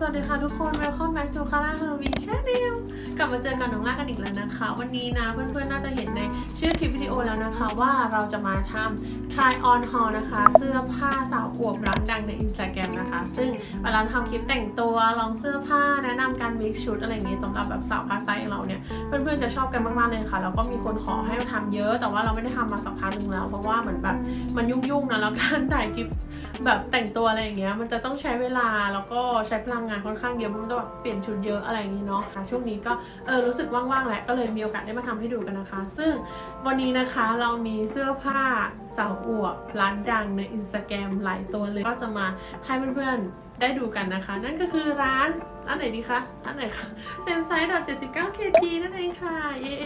สวัสดีค่ะทุกคน Welcome back to Kara h a r v i Channel กลับมาเจอกับน้องล่ากันอีกแล้วนะคะ วันนี้นะเพื่อนๆน่าจะเห็นในชื่อคลิปวิดีโอแล้วนะคะว่าเราจะมาทำ try on haul นะคะ เสื้อผ้าสาวอวบร้านดังใน Instagram นะคะ ซึ่งเวลาทำคลิปแต่งตัวลองเสื้อผ้าแนะนำการ mix ชุดอะไรอย่างงี้สำหรับแบบสาวพาไซส์องเราเนี่ยเพื่อนๆจะชอบกันมากๆเลยค่ะแล้วก็มีคนขอให้มาทำเยอะ แต่ว่าเราไม่ได้ทำมาสักพักหนึ่งแล้วเพราะว่าเหมือนแบบมันยุ่งๆนะแล้วการถ่ายคลิป แบบแต่งตัวอะไรอย่างเงี้ยมันจะต้องใช้เวลาแล้วก็ใช้พลังงานค่อนข้างเยอะเพราะมันต้องแบบเปลี่ยนชุดเยอะอะไรอย่างงี้เนาะช่วงนี้ก็เออรู้สึกว่างๆแหละก็เลยมีโอกาสได้มาทำให้ดูกันนะคะ ซึ่งวันนี้นะคะเรามีเสื้อผ้าสาวอวบร้านดังในอินสตาแกรมหลายตัวเลยก็จะมาให้เพื่อนๆได้ดูกันนะคะ นั่นก็คือร้านร้านไหนดีคะร้านไหนคะเซมไซด์ดอทเจ็ดสิบเก้าเคทีนั่นเองค่ะเย้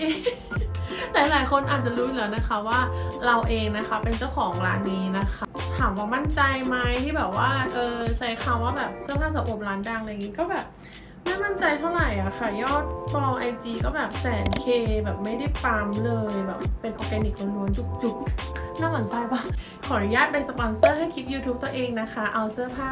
หลายๆ คนอาจจะรู้แล้วนะคะว่าเราเองนะคะเป็นเจ้าของร้านนี้นะคะ ถามว่ามั่นใจไหมที่แบบว่าเออใช้คำว่าแบบเสื้อผ้าสระอบร้านดังอะไรอย่างงี้ก็แบบไม่มั่นใจเท่าไหร่อะค่ะ ยอดฟอลไอจีก็แบบแสนเคแบบไม่ได้ปั๊มเลยแบบเป็นออร์แกนิกล้วนๆจุกๆ น่าหมั่นไส้ปะขออนุญาตเป็นสปอนเซอร์ให้คลิป YouTube ตัวเองนะคะ เอาเสื้อผ้า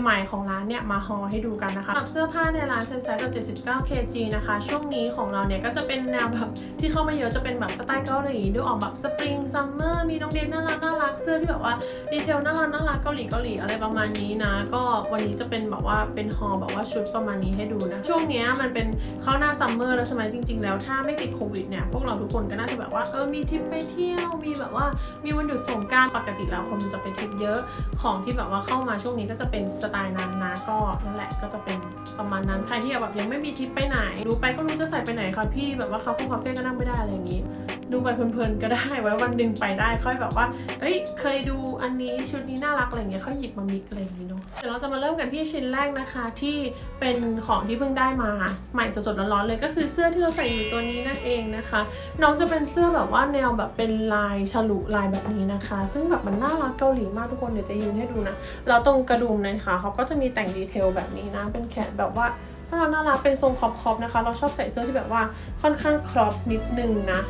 ใหม่ๆของร้านเนี่ยมาฮอให้ดูกันนะคะสำหรับเสื้อผ้าในร้านเซนไซด์79 kg นะคะ ช่วงนี้ของเราเนี่ยก็จะเป็นแนวแบบที่เข้ามาเยอะจะเป็นแบบสไตล์เกาหลีดูออกแบบสปริงซัมเมอร์มีน้องเดนน่ารักน่ารักเสื้อที่แบบว่าดีเทลน่ารักน่ารักเกาหลีเกาหลีอะไรประมาณนี้นะ ก็วันนี้จะเป็นแบบว่าเป็นฮอแบบว่าชุดประมาณนี้ให้ดูนะ ช่วงนี้มันเป็นเข้าหน้าซัมเมอร์แล้วใช่ไหมจริง ๆ แล้วถ้าไม่ติดโควิดเนี่ยพวกเราทุกคนก็น่าจะแบบว่าเออมีทริปไปเที่ยวมีแบบว่ามีวันหยุดสงการปกติแล้วคนมันจะไปทริปเยอะของที่แบบว่าเข้ามาช่วงนี้ก็จะเป็นสไตล์นั้นนะก็นั่นแหละก็จะเป็นประมาณนั้นใครที่แบบยังไม่มีทริปไปไหน ดูไปก็รู้จะใส่ไปไหนคะพี่แบบว่าคาเฟ่คาเฟ่ก็นั่งไม่ได้อะไรอย่างนี้ ดูไปเพลินๆก็ได้ไว้วันหนึ่งไปได้ค่อยแบบว่า เอ้ย เคยดูอันนี้ชุดนี้น่ารักอะไรเงี้ยค่อยหยิบมามิกอะไรอย่างนี้เนาะเดี๋ยวเราจะมาเริ่มกันที่ชิ้นแรกนะคะ ที่เป็นของที่เพิ่งได้มาใหม่สดๆร้อนๆเลยก็คือเสื้อที่เราใส่อยู่ตัวนี้นั่นเองนะคะ น้องจะเป็นเสื้อแบบว่าแนวแบบเป็นลายฉลุลายแบบนี้นะคะ ซึ่งแบบมันน่ารักเกาหลีมากทุกคนเดี๋ยวจะยืนให้ดูนะแล้วตรงกระดุมนะคะเขาก็จะมีแต่งดีเทลแบบนี้นะ เป็นแขนแบบว่าน่ารักน่ารักเป็นทรงครอปๆนะคะ เราชอบใส่เสื้อที่แบบว่าค่อนข้างครอปนิดนึงนะ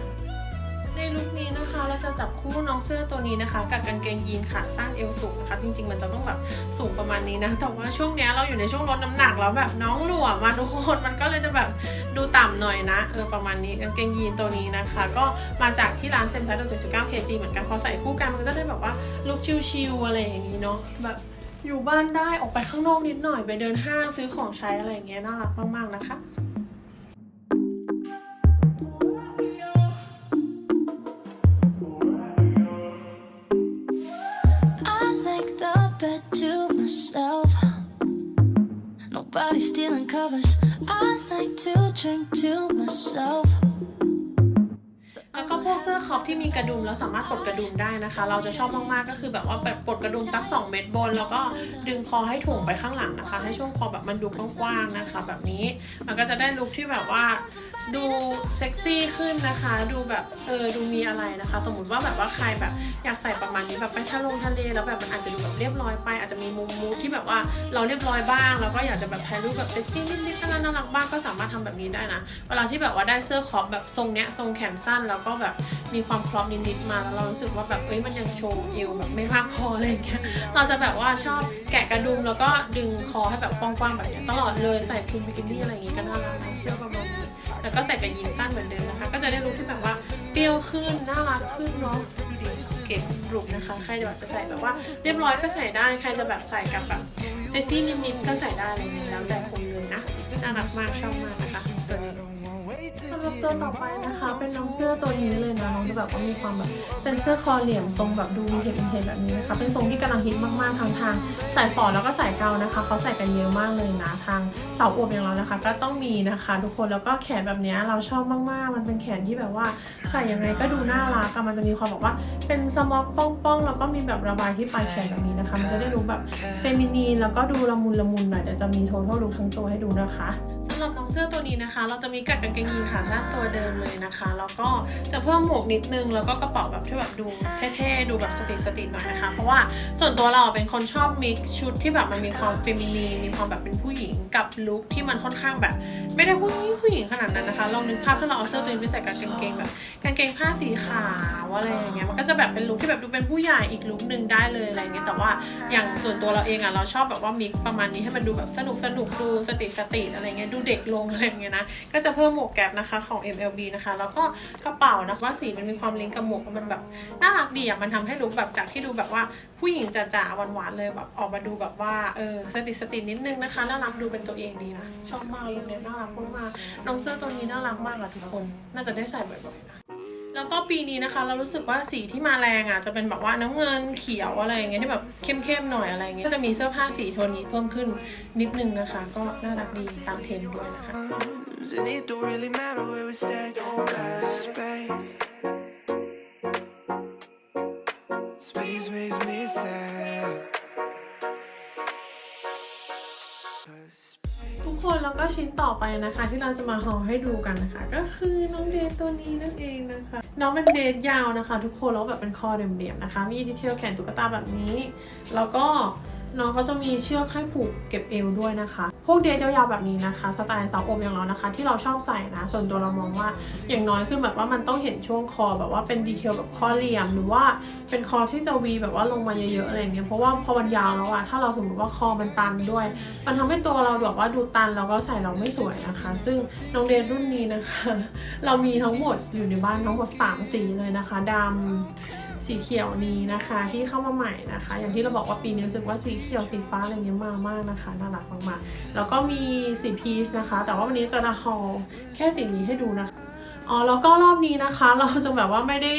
ในลุคนี้นะคะเราจะจับคู่น้องเสื้อตัวนี้นะคะ กับกางเกงยีนขาสั้นเอวสูงนะคะ จริง ๆ มันจะต้องแบบสูงประมาณนี้นะแต่ว่าช่วงนี้เราอยู่ในช่วงลดน้ำหนักแล้วแบบน้องหลวมมาทุกคนมันก็เลยจะแบบดูต่ำหน่อยนะเออประมาณนี้กางเกงยีนตัวนี้นะคะ ก็มาจากที่ร้านเซมไซด์79 kg เหมือนกันพอใส่คู่กันมันก็ได้แบบว่าลุคชิลๆอะไรอย่างนี้เนาะแบบอยู่บ้านได้ออกไปข้างนอกนิดหน่อยไปเดินห้างซื้อของใช้อะไรอย่างเงี้ยน่ารักมากๆนะคะ covers. I like to drink to myself. แล้วก็พวกเสื้อคอปที่มีกระดุมแล้วสามารถปลดกระดุมได้นะคะ เราจะชอบมากๆก็คือแบบว่าแบบปลดกระดุมสัก2เม็ดบน แล้วก็ดึงคอให้ถ่วงไปข้างหลังนะคะ ให้ช่วงคอแบบมันดูกว้างๆนะคะ แบบนี้มันก็จะได้ลุคที่แบบว่า ดูเซ็กซี่ขึ้นนะคะ ดูแบบเออดูมีอะไรนะคะ สมมติว่าแบบว่าใครแบบอยากใส่ประมาณนี้แบบไปทะลงทะเลแล้วแบบมันอาจจะดูแบบเรียบร้อยไป อาจจะมีมุมมูที่แบบว่าเราเรียบร้อยบ้างแล้วก็อยากจะแบบถ่ายรูปแบบเซ็กซี่นิดๆน่ารักบ้างก็สามารถทำแบบนี้ได้นะเวลาที่แบบว่าได้เสื้อคอปแบบทรงเนี้ยทรงแขนสั้นแล้วก็แบบมีความครอปนิดๆมาแล้วเรารู้สึกว่าแบบเอ้ยมันยังโชว์เอวแบบไม่มากพออะไรเงี้ยเราจะแบบว่าชอบแกะกระดุมแล้วก็ดึงคอให้แบบกว้างๆแบบนี้ตลอดเลยใส่คลุมบิกินี่อะไรอย่างงี้ก็น่ารักนะเสื้อประมาณนี้แล้วก็็ใส่กับยีนสั้นเหมือนเดิมนะคะ ก็จะได้ลุคที่แบบว่าเปรี้ยวขึ้นน่ารักขึ้นเนาะดูดิเก็บรูปนะคะ ใครแบบจะใส่แบบว่า เรียบร้อยก็ใส่ได้ ใครจะแบบใส่กับแบบเซ็กซี่นิดๆก็ใส่ได้อะไรอย่างเงี้ยแล้วแต่คนเลยนะน่ารักมากชอบมากนะคะตัวนี้ำหรับตัวต่อไปนะคะ เป็นน้องเสื้อตัวนี้เลยนะน้องจะแบบว่ามีความแบบเป็นเสื้อคอเหลี่ยมทรงแบบดูวินเทจวินแบบนี้นะคะเป็นทรงที่กำลังฮิตมากๆทางทางสายฝอแล้วก็สายเกานะคะเขาใส่กันเยอะมากเลยนะทางสาวอวบอย่างเรานะคะ ก็ต้องมีนะคะ ทุกคนแล้วก็แขนแบบนี้เราชอบมากๆ มันเป็นแขนที่แบบว่าใส่ยังไงก็ดูน่ารักอะมันจะมีความแบบว่าเป็นสม็อกป้องๆแล้วก็มีแบบระบายที่ปลายแขนแบบนี้นะคะ มันจะได้รู้แบบเฟมินีนแล้วก็ดูละมุนละมุนหน่อยเดี๋ยวจะมีโทนทั้งลุคทั้งตัวให้ดูนะคะสำหรับน้องเสื้อตัวนี้นะคะ เราจะมีกัดกางเกงยีนขาสั้นตัวเดิมเลยนะคะ แล้วก็จะเพิ่มหมวกนิดนึง แล้วก็กระเป๋าแบบที่แบบดูเท่ๆ ดูแบบสติสติหน่อยนะคะ เพราะว่าส่วนตัวเราเป็นคนชอบมิกชุดที่แบบมันมีความเฟมินีนมีความแบบเป็นผู้หญิงกับลุคที่มันค่อนข้างแบบ ไม่ได้ผู้หญิงผู้หญิงขนาดนั้นนะคะ ลองนึกภาพถ้าเราเอาเสื้อตัวนี้ไปใส่กับกางเกงแบบกางเกงผ้าสีขาวอะไรอย่างเงี้ย มันก็จะแบบเป็นลุคที่แบบดูเป็นผู้ใหญ่อีกลุคหนึ่งได้เลยอะไรเงี้ย แต่ว่าอย่างส่วนตัวเราเองอะเราชอบแบบว่ามิกประมาณนี้ให้มันดูแบบสนุกสนุกดูสติสติอะไรเงี้ย ดูเด็กลงอะไรเงี้ยนะ ก็จะเพิ่มหมวกแก๊ปนะคะของ MLB นะคะ แล้วก็กระเป๋านะว่าสีมันมีความลิงก์กับหมวกมันแบบน่ารักดีอะมันทำให้ลุคแบบจากที่ดูแบบว่าผู้หญิงจ๋าๆหวานๆเลยแบบออกมาดูแบบว่าเออสติสตินิดนึงนะคะน่ารักดูเป็นตัวเองดีนะชอบมากลุคเนี้ยน่ารักมากๆน้องเสื้อตัวนี้น่ารักมากอะทุกคน น่าจะได้ใส่บ่อยๆนะแล้วก็ปีนี้นะคะ เรารู้สึกว่าสีที่มาแรงอะจะเป็นแบบว่าน้ำเงินเขียวอะไรอย่างเงี้ยที่แบบเข้มๆหน่อยอะไรเงี้ยก็จะมีเสื้อผ้าสีโทนนี้เพิ่มขึ้นนิดนึงนะคะ ก็น่ารักดีตามเทรนด์ด้วยนะคะ And it don't really matter where we stay. Cause space, space makes me sad. ทุกคนแล้วก็ชิ้นต่อไปนะคะ ที่เราจะมาห่อให้ดูกันนะคะ ก็คือน้องเดทตัวนี้นั่นเองนะคะ น้องเป็นเดทยาวนะคะ ทุกคนแล้วแบบเป็นคอเดียมๆนะคะ มีดีเทลแขนตุ๊กตาแบบนี้ แล้วก็ น้องก็จะมีเชือกให้ผูกเก็บเอวด้วยนะคะ พวกเดทยาวๆแบบนี้นะคะ สไตล์สาวอมอย่างเรานะคะ ที่เราชอบใส่นะ ส่วนตัวเรามองว่าอย่างน้อยคือแบบว่ามันต้องเห็นช่วงคอแบบว่าเป็นดีเทลแบบคอเหลี่ยม หรือว่าเป็นคอที่จะวีแบบว่าลงมาเยอะๆอะไรอย่างเงี้ยเพราะว่าพอมันยาวแล้วอะถ้าเราสมมติว่าคอมันตันด้วย มันทำให้ตัวเราแบบว่าดูตันแล้วก็ใส่เราไม่สวยนะคะ ซึ่งน้องเดนรุ่นนี้นะคะ เรามีทั้งหมดอยู่ในบ้านทั้งหมด3สีเลยนะคะดำ สีเขียวนี้นะคะ ที่เข้ามาใหม่นะคะ อย่างที่เราบอกว่าปีนี้รู้สึกว่าสีเขียวสีฟ้าอะไรเงี้ยมามากนะคะน่ารักมากๆแล้วก็มีสีพีชนะคะ แต่ว่าวันนี้จะมาฮอลแค่สีนี้ให้ดูนะคะอ๋อแล้วก็รอบนี้นะคะ เราจะแบบว่าไม่ได้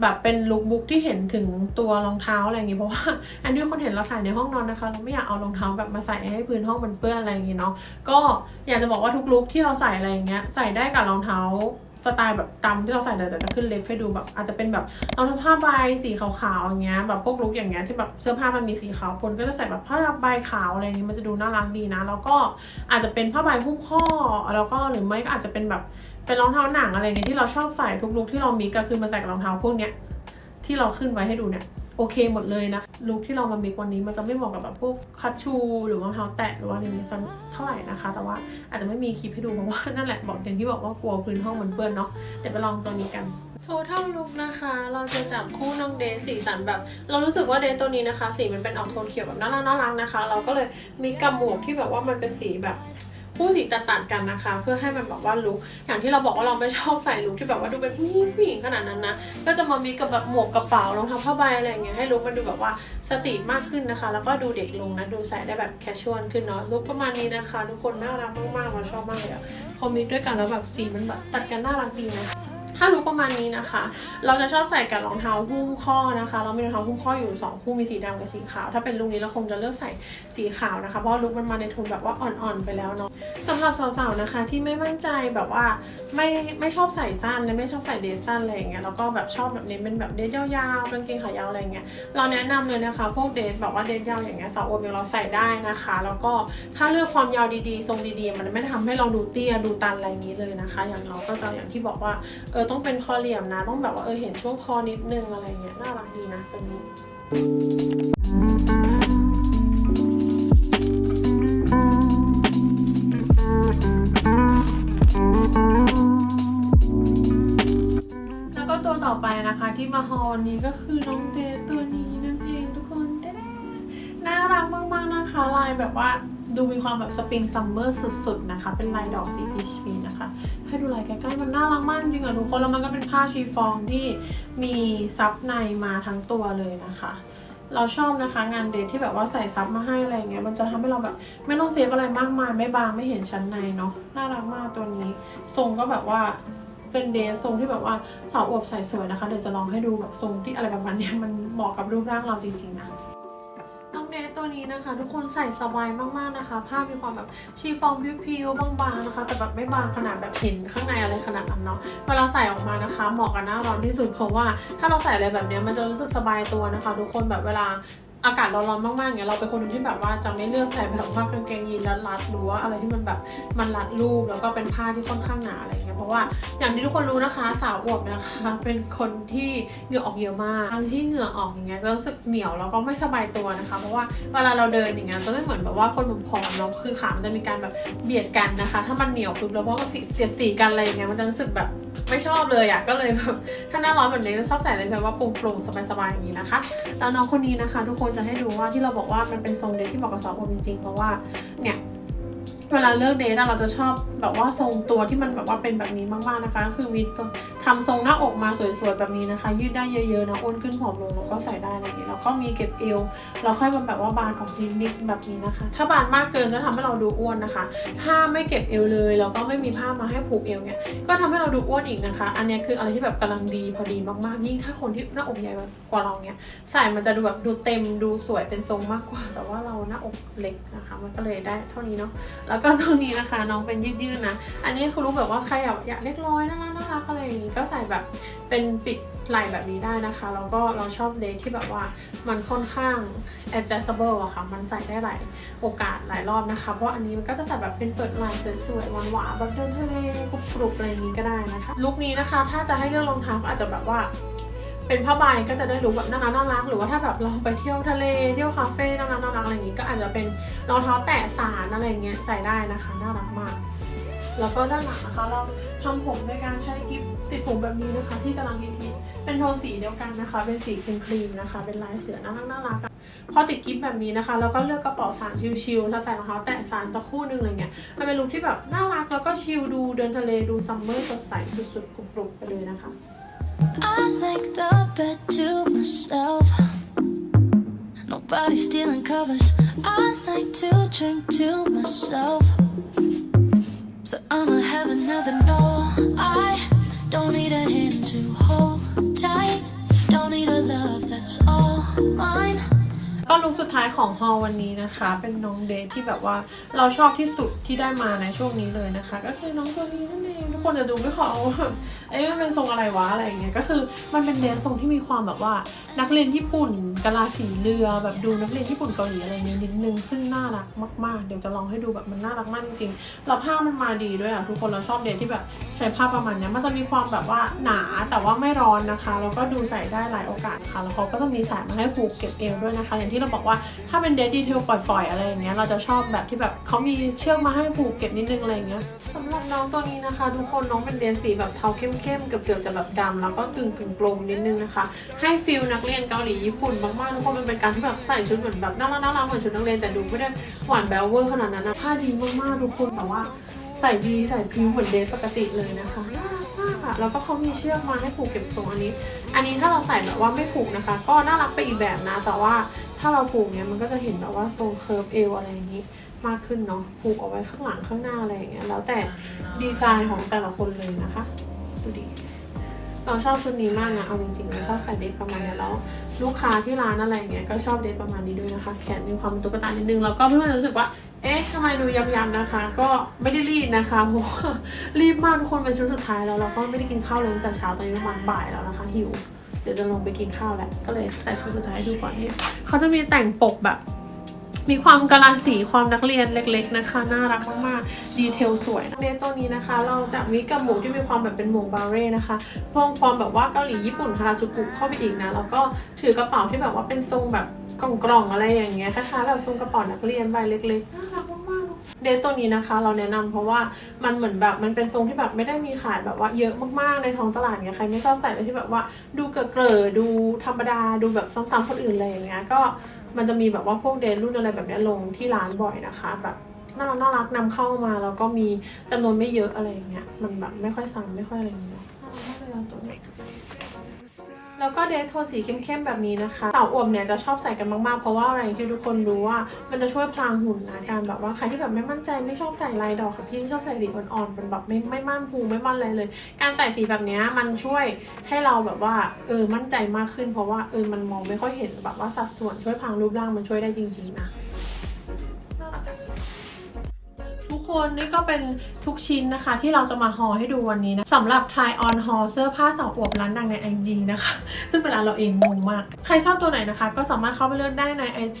แบบเป็นลุคบุ๊กที่เห็นถึงตัวรองเท้าอะไรอย่างงี้เพราะว่าอันที่คนเห็นเราถ่ายในห้องนอนนะคะ เราไม่อยากเอารองเท้าแบบมาใส่ให้พื้นห้องมันเปื้อนอะไรอย่างงี้เนาะก็อยากจะบอกว่าทุกลุคที่เราใส่อะไรอย่างเงี้ยใส่ได้กับรองเท้า สไตล์แบบตามที่เราใส่เลยแต่จะขึ้นเล็บให้ดูแบบ อาจจะเป็นแบบรองเท้าผ้าใบสีขาวๆอย่างเงี้ยแบบพวกลุกอย่างเงี้ยที่แบบเสื้อผ้ามันมีสีขาวปนก็จะใส่แบบผ้าใบขาวอะไรเงี้ยมันจะดูน่ารักดีนะ แล้วก็อาจจะเป็นผ้าใบหุ้มข้อ แล้วก็หรือไม่ก็อาจจะเป็นแบบเป็นรองเท้าหนังอะไรเงี้ยที่เราชอบใส่ทุกลุกที่เรามีก็คือมาใส่กับรองเท้าพวกเนี้ยที่เราขึ้นไว้ให้ดูเนี่ย อเคหมดเลยนะลุคที่เรามามีวันนี้มันจะไม่เหมาะกับแบบพวกคัชชูหรือรองเท้าแตะหรือว่าอะไรนี้สักเท่าไหร่นะคะ แต่ว่าอาจจะไม่มีคลิปให้ดูเพราะว่านั่นแหละบอกอย่างที่บอกว่ากลัวพื้นห้องมันเปื้อนเนาะเดี๋ยวไปลองตัวนี้กัน total look นะคะ เราจะจับคู่น้องเดทสีสันแบบ เรารู้สึกว่าเดทตัวนี้นะคะ สีมันเป็นออกโทนเขียวแบบน่ารักน่ารักนะคะ เราก็เลยมีกำหมวกที่แบบว่ามันเป็นสีแบบ คู่สีตัดๆกันนะคะ เพื่อให้มันแบบว่าลุคอย่างที่เราบอกว่าเราไม่ชอบใส่ลุคที่แบบว่าดูเป็นผู้หญิงผู้หญิงขนาดนั้นนะก็จะมามีกับแบบหมวกกระเป๋ารองเท้าผ้าใบอะไรอย่างเงี้ยให้ลุคมันดูแบบว่าสตรีทมากขึ้นนะคะ แล้วก็ดูเด็กลงนะดูใส่ได้แบบแคชชวลขึ้นเนาะลุคประมาณนี้นะคะ ทุกคนน่ารักมากๆเราชอบมากเลยอะคอมีด้วยกันแล้วแบบสีมันแบบตัดกันน่ารักดีนะ ถ้าลุคประมาณนี้นะคะ เราจะชอบใส่กับรองเท้าหุ้มข้อนะคะ เรามีรองเท้าหุ้มข้ออยู่สองคู่มีสีดำกับสีขาว ถ้าเป็นลุคนี้เราคงจะเลือกใส่สีขาวนะคะ เพราะลุคมันมาในโทนแบบว่าอ่อนๆไปแล้วเนาะสำหรับสาวๆนะคะที่ไม่มั่นใจแบบว่าไม่ไม่ชอบใส่สั้นและไม่ชอบใส่เดรสสั้นอะไรอย่างเงี้ยแล้วก็แบบชอบแบบเน้นเป็นแบบเดรสยาวๆกางเกงขายาวอะไรเงี้ยเราแนะนำเลยนะคะ พวกเดรสแบบว่าเดรสยาวอย่างเงี้ยสาวโอมเราใส่ได้นะคะ แล้วก็ถ้าเลือกความยาวดีๆ ทรงดีๆ มันไม่ทำให้เราดูเตี้ยดูตันอะไรอย่างนี้เลยนะคะ อย่างเราก็จะอย่างที่บอกว่าเออต้องเป็นคอเหลี่ยมนะ ต้องแบบว่าเออเห็นช่วงคอนิดนึงอะไรเงี้ยน่ารักดีนะตัวนี้แล้วก็ตัวต่อไปนะคะที่มาฮอลวันนี้ก็คือน้องเดตัวนี้นั่นเองทุกคนเด้น่ารักมากๆนะคะลายแบบว่า ดูมีความแบบสปริงซัมเมอร์สุดๆนะคะ เป็นลายดอกสีพีชพีนะคะ ให้ดูลายใกล้ๆมันน่ารักมากจริงๆอะทุกคน แล้วมันก็เป็นผ้าชีฟองที่มีซับในมาทั้งตัวเลยนะคะ เราชอบนะคะงานเดทที่แบบว่าใส่ซับมาให้อะไรเงี้ย มันจะทำให้เราแบบไม่ต้องเซฟอะไรมากมาย ไม่บางไม่เห็นชั้นในเนาะ น่ารักมากตัวนี้ ทรงก็แบบว่าเป็นเดททรงที่แบบว่าสาวอวบใส่สวยนะคะ เดี๋ยวจะลองให้ดูแบบทรงที่อะไรประมาณนี้มันเหมาะกับรูปร่างเราจริงๆนะ นี้นะคะ ทุกคนใส่สบายมากๆนะคะ ผ้ามีความแบบชีฟองพิวๆบางๆนะคะ แต่แบบไม่บางขนาดแบบเห็นข้างในอะไรขนาดนั้นเนาะเวลาใส่ออกมานะคะ เหมาะกับหน้าร้อนที่สุดเพราะว่าถ้าเราใส่อะไรแบบนี้มันจะรู้สึกสบายตัวนะคะ ทุกคนแบบเวลา อากาศร้อนๆมากๆเนี่ยเราเป็นคนที่แบบว่าจะไม่เลือกใส่แบบว่ากางเกงยีนรัดๆหรือว่าอะไรที่มันแบบมันรัดรูปแล้วก็เป็นผ้าที่ค่อนข้างหนาอะไรเงี้ยเพราะว่าอย่างที่ทุกคนรู้นะคะสาวอวบนะคะ เป็นคนที่เหงื่อออกเยอะมากทั้งที่เหงื่อออกอย่างเงี้ยจะรู้สึกเหนียวแล้วก็ไม่สบายตัวนะคะ เพราะว่าเวลาเราเดินอย่างเงี้ยจะไม่เหมือนแบบว่าคนผอมๆเนาะคือขามันจะมีการแบบเบียดกันนะคะ ถ้ามันเหนียวปุ๊บแล้วพอก็เสียดสีกันอะไรเงี้ยมันจะรู้สึกแบบ ไม่ชอบเลยอะก็เลยแบบถ้าหน้าร้อนแบบนี้จะชอบใส่อะไรแบบว่าโปร่งๆสบายๆอย่างนี้นะคะแล้วน้องคนนี้นะคะ ทุกคนจะให้ดูว่าที่เราบอกว่ามันเป็นทรงเดทที่เหมาะกับสาวผมจริงๆเพราะว่าเนี่ย เวลาเลือกเดทเราจะชอบแบบว่าทรงตัวที่มันแบบว่าเป็นแบบนี้มากๆนะคะ คือมีตัวทำทรงหน้าอกมาสวยๆแบบนี้นะคะ ยืดได้เยอะๆนะอ้วนขึ้นผอมลงแล้วก็ใส่ได้อะไรอย่างนี้แล้วก็มีเก็บเอวเราค่อยมาแบบว่าบานออกนิดๆแบบนี้นะคะ ถ้าบานมากเกินจะทำให้เราดูอ้วนนะคะ ถ้าไม่เก็บเอวเลยแล้วก็ไม่มีผ้ามาให้ผูกเอวเนี่ยก็ทำให้เราดูอ้วนอีกนะคะ อันนี้คืออะไรที่แบบกำลังดีพอดีมากๆยิ่งถ้าคนที่หน้าอกใหญ่กว่าเราเนี่ยใส่มันจะดูแบบดูเต็มดูสวยเป็นทรงมากกว่าแต่ว่าเราหน กเล็กนะคะ มันก็เลยได้เท่านี้เนาะ แล้วก็ตรงนี้นะคะน้องเป็นยืดๆนะ อันนี้คือรู้แบบว่าใครอยากเล็กร้อยน่ารักน่ารักอะไรอย่างนี้ก็ใส่แบบเป็นปิดไหล่แบบนี้ได้นะคะ แล้วก็เราชอบเดทที่แบบว่ามันค่อนข้าง adjustable อะค่ะ มันใส่ได้หลายโอกาสหลายรอบนะคะ เพราะอันนี้มันก็จะใส่แบบเป็นเปิดไหล่สวยๆหวานๆแบบเดินทะเลกรุบๆอะไรอย่างนี้ก็ได้นะคะ ลุคนี้นะคะ ถ้าจะให้เลือกรองเท้าก็อาจจะแบบว่า เป็นผ้าใบก็จะได้รู้แบบน่ารักน่ารักหรือว่าถ้าแบบเราไปเที่ยวทะเลเที่ยวคาเฟ่น่ารักน่ารักอะไรอย่างนี้ก็อาจจะเป็นรองเท้าแตะสารอะไรอย่างเงี้ยใส่ได้นะคะน่ารักมาก แล้วก็ด้านหลังนะคะเราทำผมด้วยการใช้กิฟติดผมแบบนี้นะคะ ที่กำลังฮิตเป็นโทนสีเดียวกันนะคะ เป็นสีครีมครีมนะคะ เป็นลายเสือน่ารักน่ารักพอติดกิฟแบบนี้นะคะแล้วก็เลือกกระเป๋าสารชิลๆแล้วใส่รองเท้าแตะสารตะคู่นึงอะไรเงี้ยมันเป็นลุคที่แบบน่ารักแล้วก็ชิลดูเดินทะเลดูซัมเมอร์สดใสสุดๆกรุบๆไปเลยนะคะ I like the bed to myself. Nobody stealing covers. I like to drink to myself. So I'ma have another no. I don't need a hand to hold tight. Don't need a love that's all mine. ก็ลุคสุดท้ายของฮอลวันนี้นะคะ เป็นน้องเดทที่แบบว่าเราชอบที่สุดที่ได้มาในช่วงนี้เลยนะคะ ก็คือน้องตัวนี้นั่นเองทุกคนจะดูไม่ขอว่า เอ๊ะมันเป็นทรงอะไรวะอะไรอย่างเงี้ยก็คือมันเป็นเดททรงที่มีความแบบว่านักเรียนญี่ปุ่นกะลาสีเรือแบบดูนักเรียนญี่ปุ่นเกาหลีอะไรเงี้ยนิดนึงซึ่งน่ารักมากๆ เดี๋ยวจะลองให้ดูแบบมันน่ารักมากจริงๆแล้วผ้ามันมาดีด้วยอะทุกคนเราชอบเดทที่แบบใช้ผ้าประมาณเนี้ยมันจะมีความแบบว่าหนาแต่ว่าไม่ร้อนนะคะแล้วก็ดูใส่ได้หลายโอกาสค่ะแล้วเขาก็จะมีสายมาให้ผูกเก็บเอวด้วยนะคะ อย่างที่เราบอกว่าถ้าเป็นเดทดีเทลปล่อยๆอะไรอย่างเงี้ยเราจะชอบแบบที่แบบเขามีเชือกมาให้ผูกเก็บนิดนึงอะไรอย่างเงี้ยสำหรับน้องตัวนี้นะคะ ทุกคนน้องเป็นเดสีแบบเทาเข้มๆเกือบๆจะแบบดำแล้วก็กึ่งกึ่งๆกลมนิดนึงนะคะ ให้ฟิลนักเรียนเกาหลีญี่ปุ่นมากๆทุกคนมันเป็นการที่แบบใส่ชุดเหมือนแบบน่ารักน่ารักเหมือนชุดนักเรียนแต่ดูไม่ได้หวานแบลเวอร์ขนาดนั้นนะผ้าดีมากๆทุกคนแต่ว่าใส่ดีใส่พิวเหมือนเดทปกติเลยนะคะน่ารักมากอะแล้วก็เขามีเชือกมาให้ผูกเก็บตรงอันนี้ อันนี้ถ้าเราใส่แบบว่าไม่ผูกนะคะ ก็น่ารักไปอีกแบบนะ แต่ว่าถ้าเราผูกเนี่ยมันก็จะเห็นแบบว่าทรงเคิร์ฟเอวอะไรอย่างนี้มากขึ้นเนาะผูกเอาไว้ข้างหลังข้างหน้าอะไรอย่างเงี้ยแล้วแต่ดีไซน์ของแต่ละคนเลยนะคะ ดูดิเราชอบชุดนี้มากนะเอาจริงๆเราชอบใส่เดทประมาณนี้แล้ว ลูกค้าที่ร้านอะไรเงี้ยก็ชอบเดทประมาณนี้ด้วยนะคะ แขนมีความตุ๊กตานิดนึงแล้วก็เพื่อนๆรู้สึกว่าเอ๊ะทำไมดูยำๆนะคะ ก็ไม่ได้รีดนะคะเพราะรีบมากทุกคนเป็นชุดสุดท้ายแล้วเราก็ไม่ได้กินข้าวเลยตั้งแต่เช้าตอนนี้ประมาณบ่ายแล้วนะคะหิวเดี๋ยวจะลงไปกินข้าวแหล้วก็เลยใส่ชุดสุดท้ายดูก่อนเนี่ยเขาจะมีแต่งปกแบบ มีความกะลาสีความนักเรียนเล็ก ๆนะคะ น่ารักมากๆ ดีเทลสวยนักเรียนตัวนี้นะคะ เราจะวิกกับหมูที่มีความแบบเป็นหมูบาเร่นะคะเพิ่มความแบบว่าเกาหลีญี่ปุ่นฮาราจูกุเข้าไปอีกนะ แล้วก็ถือกระเป๋าที่แบบว่าเป็นทรงแบบกล่องๆอะไรอย่างเงี้ยคล้ายๆแบบทรงกระเป๋านักเรียนใบเล็กๆน่ารักมากๆเดทตัวนี้นะคะเราแนะนำเพราะว่ามันเหมือนแบบมันเป็นทรงที่แบบไม่ได้มีขายแบบว่าเยอะมากๆในท้องตลาดเงี้ยใครไม่ชอบใส่อะไรที่แบบว่าดูเกลอๆดูธรรมดาดูแบบซ้ำๆคนอื่นอะไรอย่างเงี้ยก็ มันจะมีแบบว่าพวกเดนรุ่นอะไรแบบนี้ลงที่ร้านบ่อยนะคะ แบบน่ารักน่ารักนำเข้ามาแล้วก็มีจำนวนไม่เยอะอะไรอย่างเงี้ยมันแบบไม่ค่อยซ้ำไม่ค่อยอะไรอย่างเงี้ยน่ารักเลยตัว แล้วก็เดทโทนสีเข้มๆแบบนี้นะคะสาวอวบเนี่ยจะชอบใส่กันมากๆ เพราะว่าอะไรที่ทุกคนรู้ว่ามันจะช่วยพลางหุ่นนะการแบบว่าใครที่แบบไม่มั่นใจไม่ชอบใส่ลายดอกค่ะพี่ไม่ชอบใส่สีอ่อนๆเป็นแบบไม่ไม่มั่นพุงไม่มั่นอะไรเลย การใส่สีแบบนี้มันช่วยให้เราแบบว่าเออมั่นใจมากขึ้น เพราะว่าเออมันมองไม่ค่อยเห็นแบบว่าสัดส่วนช่วยพรางรูปร่างมันช่วยได้จริงๆนะ ทุกคนนี่ก็เป็นทุกชิ้นนะคะ ที่เราจะมาฮอให้ดูวันนี้นะสำหรับ try on haul เสื้อผ้าสาวอวบร้านดังใน IG นะคะ ซึ่งเป็นร้านเราเองงงมาก ใครชอบตัวไหนนะคะ ก็สามารถเข้าไปเลือกได้ใน IG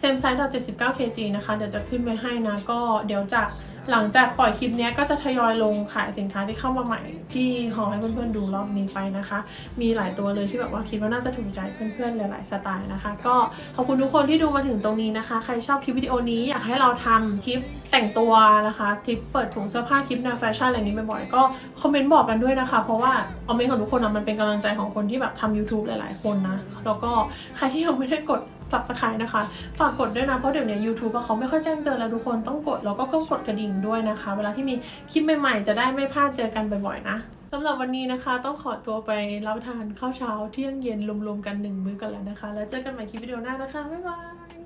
s a m e size 79 kg นะคะ เดี๋ยวจะขึ้นไว้ให้นะก็เดี๋ยวจะ หลังจากปล่อยคลิปนี้ก็จะทยอยลงขายสินค้าที่เข้ามาใหม่ที่ฮอให้เพื่อนๆดูรอบนี้ไปนะคะ มีหลายตัวเลยที่แบบว่าคิดว่าน่าจะถูกใจเพื่อนๆหลายๆสไตล์นะคะ ก็ขอบคุณทุกคนที่ดูมาถึงตรงนี้นะคะ ใครชอบคลิปวิดีโอนี้อยากให้เราทำคลิปแต่งตัวนะคะคลิปเปิดถุงเสื้อผ้าคลิปแนวแฟชั่นอะไรนี้บ่อยๆก็คอมเมนต์บอกกันด้วยนะคะ เพราะว่าคอมเมนต์ของทุกคนอะมันเป็นกำลังใจของคนที่แบบทำ YouTube หลาย ๆ คนนะแล้วก็ใครที่ยังไม่ได้กด ฝากสไครนะคะ ฝากกดด้วยนะ เพราะเดี๋ยวนี้ยูทูบเขาไม่ค่อยแจ้งเตือนแล้วทุกคนต้องกด แล้วก็ต้องกดกระดิ่งด้วยนะคะ เวลาที่มีคลิปใหม่ๆ จะได้ไม่พลาดเจอกันบ่อยๆนะสำหรับวันนี้นะคะ ต้องขอตัวไปรับประทานข้าวเช้าเที่ยงเย็นรวมๆกันหนึ่งมื้อกันแล้วนะคะ แล้วเจอกันใหม่คลิปวิดีโอหน้านะคะบ๊ายบาย